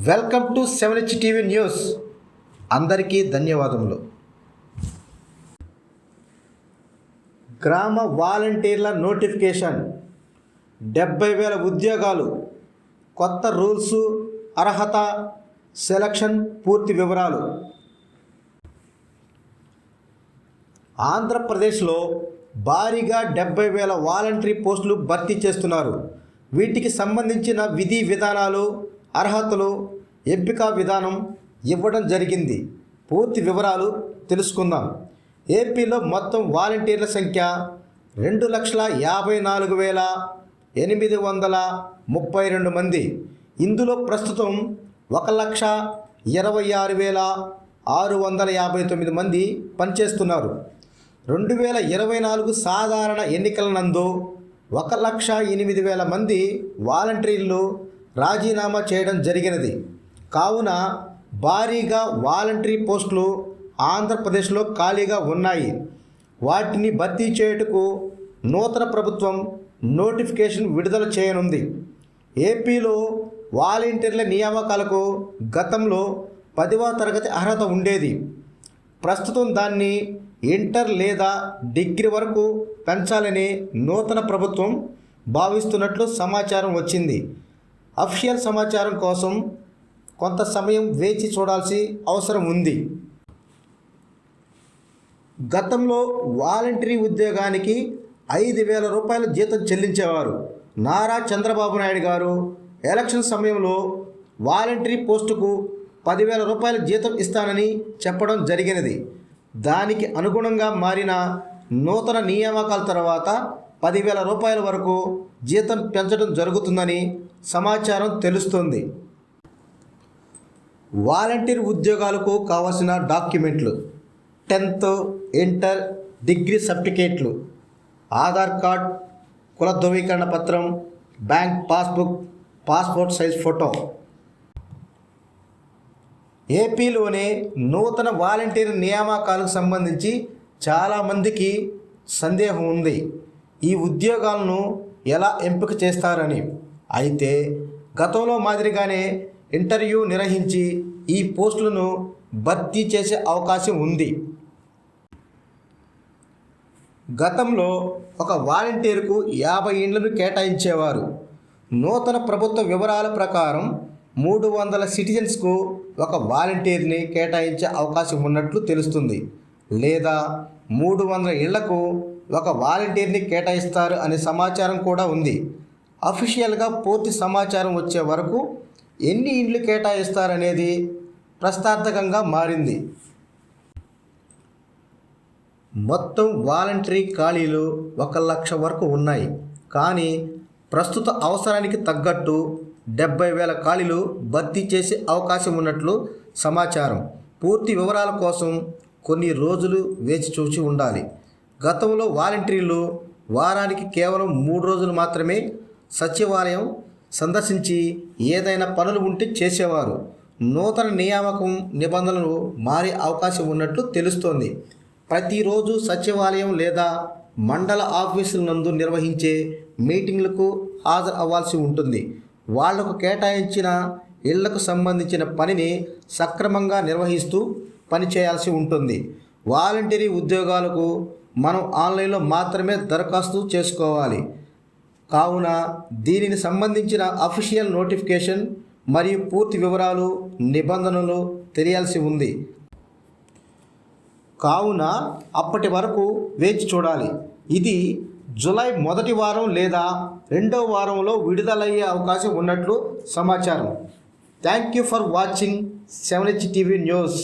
Welcome to seven H TV news. అందరికీ ధన్యవాదములు. గ్రామ వాలంటీర్ల నోటిఫికేషన్. డెబ్బై వేల ఉద్యోగాలు. కొత్త రూల్స్ అర్హత సెలక్షన్ పూర్తి వివరాలు. ఆంధ్రప్రదేశ్లో భారీగా డెబ్బై వేల వాలంటరీ పోస్టులు భర్తీ చేస్తున్నారు. వీటికి సంబంధించిన విధి విధానాలు అర్హతలు ఎంపిక విధానం ఇవ్వడం జరిగింది. పూర్తి వివరాలు తెలుసుకుందాం. ఏపీలో మొత్తం వాలంటీర్ల సంఖ్య రెండు లక్షల యాభై నాలుగు వేల ఎనిమిది వందల ముప్పై రెండు మంది. ఇందులో ప్రస్తుతం ఒక లక్ష ఇరవై ఆరు వేల ఆరు వందల యాభై తొమ్మిది మంది పనిచేస్తున్నారు. రెండు వేల ఇరవై నాలుగు సాధారణ ఎన్నికల నందు ఒక లక్ష ఎనిమిది వేల మంది వాలంటీర్లు రాజీనామా చేయడం జరిగినది. కావున భారీగా వాలంటరీ పోస్టులు ఆంధ్రప్రదేశ్లో ఖాళీగా ఉన్నాయి. వాటిని భర్తీ చేయుటకు నూతన ప్రభుత్వం నోటిఫికేషన్ విడుదల చేయనుంది. ఏపీలో వాలంటీర్ల నియామకాలకు గతంలో పదివ తరగతి అర్హత ఉండేది. ప్రస్తుతం దాన్ని ఇంటర్ లేదా డిగ్రీ వరకు పెంచాలని నూతన ప్రభుత్వం భావిస్తున్నట్లు సమాచారం వచ్చింది. అఫీషియల్ సమాచారం కోసం కొంత సమయం వేచి చూడాల్సి అవసరం ఉంది. గతంలో వాలంటరీ ఉద్యోగానికి ఐదు వేల రూపాయల జీతం చెల్లించేవారు. నారా చంద్రబాబు నాయుడు గారు ఎలక్షన్ సమయంలో వాలంటరీ పోస్టుకు పదివేల రూపాయల జీతం ఇస్తానని చెప్పడం జరిగినది. దానికి అనుగుణంగా మారిన నూతన నియామకాల తర్వాత పదివేల రూపాయల వరకు జీతం పెంచడం జరుగుతుందని సమాచారం తెలుస్తుంది. వాలంటీర్ ఉద్యోగాలకు కావాల్సిన డాక్యుమెంట్లు టెన్త్ ఇంటర్ డిగ్రీ సర్టిఫికేట్లు ఆధార్ కార్డ్ కుల ధృవీకరణ పత్రం bank passbook passport size photo. ఏపీలోనే నూతన వాలంటీర్ నియామకాలకు సంబంధించి చాలామందికి సందేహం ఉంది. ఈ ఉద్యోగాలను ఎలా ఎంపిక చేస్తారని. అయితే గతంలో మాదిరిగానే ఇంటర్వ్యూ నిర్వహించి ఈ పోస్టులను భర్తీ చేసే అవకాశం ఉంది. గతంలో ఒక వాలంటీర్కు యాభై ఇండ్లను కేటాయించేవారు. నూతన ప్రభుత్వ వివరాల ప్రకారం మూడు వందల సిటిజన్స్కు ఒక వాలంటీర్ని కేటాయించే అవకాశం ఉన్నట్లు తెలుస్తుంది. లేదా మూడు వందల ఇళ్ళకు ఒక వాలంటీర్ని కేటాయిస్తారు అనే సమాచారం కూడా ఉంది. అఫీషియల్గా పూర్తి సమాచారం వచ్చే వరకు ఎన్ని ఇండ్లు కేటాయిస్తారనేది ప్రస్తార్థకంగా మారింది. మొత్తం వాలంటరీ ఖాళీలు ఒక లక్ష వరకు ఉన్నాయి. కానీ ప్రస్తుత అవసరానికి తగ్గట్టు డెబ్బై వేల ఖాళీలు భర్తీ చేసే అవకాశం ఉన్నట్లు సమాచారం. పూర్తి వివరాల కోసం కొన్ని రోజులు వేచి చూసి ఉండాలి. గతంలో వాలంటీర్లు వారానికి కేవలం మూడు రోజులు మాత్రమే సచివాలయం సందర్శించి ఏదైనా పనులు ఉంటే చేసేవారు. నూతన నియామకం నిబంధనలు మారే అవకాశం ఉన్నట్లు తెలుస్తోంది. ప్రతిరోజు సచివాలయం లేదా మండల ఆఫీసుల నందు నిర్వహించే మీటింగ్లకు హాజరు అవ్వాల్సి ఉంటుంది. వాళ్ళకు కేటాయించిన ఇళ్ళకు సంబంధించిన పనిని సక్రమంగా నిర్వహిస్తూ పనిచేయాల్సి ఉంటుంది. వాలంటరీ ఉద్యోగాలకు మనం ఆన్లైన్లో మాత్రమే దరఖాస్తు చేసుకోవాలి. కావున దీనిని సంబంధించిన అఫీషియల్ నోటిఫికేషన్ మరియు పూర్తి వివరాలు నిబంధనలు తెలియాల్సి ఉంది. కావున అప్పటి వరకు వేచి చూడాలి. ఇది జులై మొదటి వారం లేదా రెండవ వారంలో విడుదలయ్యే అవకాశం ఉన్నట్లు సమాచారం. Thank you for watching seven H TV news.